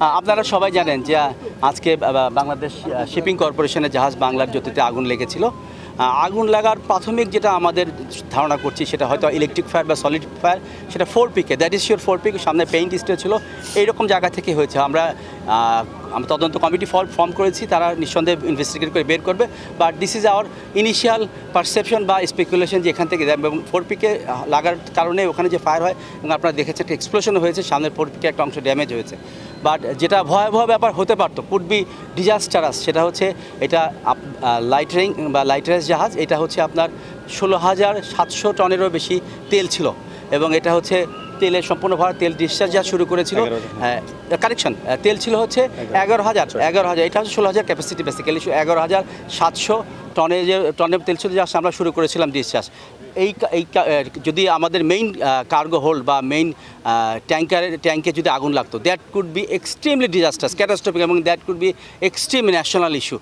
আপনারা সবাই জানেন যে আজকে বাংলাদেশ শিপিং কর্পোরেশনের জাহাজ বাংলার জ্যোতিতে আগুন লেগেছিল। আগুন লাগার প্রাথমিক যেটা আমাদের ধারণা করছি, সেটা হয়তো ইলেকট্রিক ফায়ার বা সলিড ফায়ার সেটা four PK that is sure four peak সামনে পেইন্ট স্টে ছিল, এইরকম জায়গা থেকে হয়েছে। আমরা আমরা তদন্ত কমিটি ফর্ম ফর্ম করেছি, তারা নিঃসন্দেহে ইনভেস্টিগেট করে বের করবে। But this is our initial perception বা স্পেকুলেশন যে এখান থেকে এবং ফোর পিকে লাগার কারণে ওখানে যে ফায়ার হয়, এবং আপনারা দেখেছেন একটা এক্সপ্লোশন হয়েছে, সামনের ফোর পিকে একটা অংশ ড্যামেজ হয়েছে। বাট যেটা ভয়াবহ ব্যাপার হতে পারতো কুড বি ডিজাস্টারাস সেটা হচ্ছে এটা লাইটারিং বা লাইটারাস জাহাজ, এটা হচ্ছে আপনার ষোলো হাজার সাতশো টনেরও বেশি তেল ছিল। এবং এটা হচ্ছে তেলের সম্পূর্ণ ভরা তেল ডিসচার্জ যা শুরু করেছিল। হ্যাঁ কারেকশন তেল ছিল হচ্ছে এগারো। হাজার। এগারো হাজার এটা হচ্ছে ষোলো হাজার ক্যাপাসিটি বেসিক্যালি এগারো হাজার সাতশো টনে যে টনের তেল ছিল যা আমরা শুরু করেছিলাম ডিসচার্জ এই এই যদি আমাদের মেইন কার্গো হোল্ড বা মেইন ট্যাঙ্কারের ট্যাঙ্কে যদি আগুন লাগতো that could be extremely disasters catastrophic এবং that could be extreme national issue